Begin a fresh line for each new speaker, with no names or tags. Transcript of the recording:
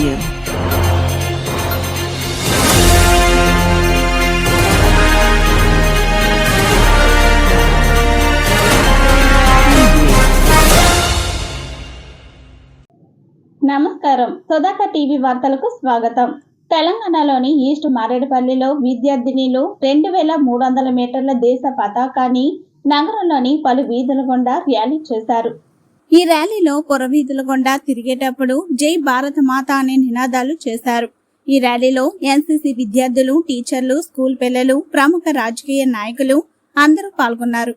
Media.
నమస్కారం. Sudhakar TV వార్తలకు స్వాగతం. తెలంగాణలోని ఈస్ట్ మారేడుపల్లిలో విద్యార్థినిలు రెండు వేల మూడు వందల మీటర్ల దేశ పతాకాన్ని నగరంలోని పలు వీధుల గుండా ర్యాలీ చేశారు. ఈ ర్యాలీలో పొరవీధుల గుండా తిరిగేటప్పుడు జై భారత మాత అనే నినాదాలు చేశారు. ఈ ర్యాలీలో ఎన్సీసీ విద్యార్థులు టీచర్లు స్కూల్ పిల్లలు ప్రముఖ రాజకీయ నాయకులు అందరూ పాల్గొన్నారు.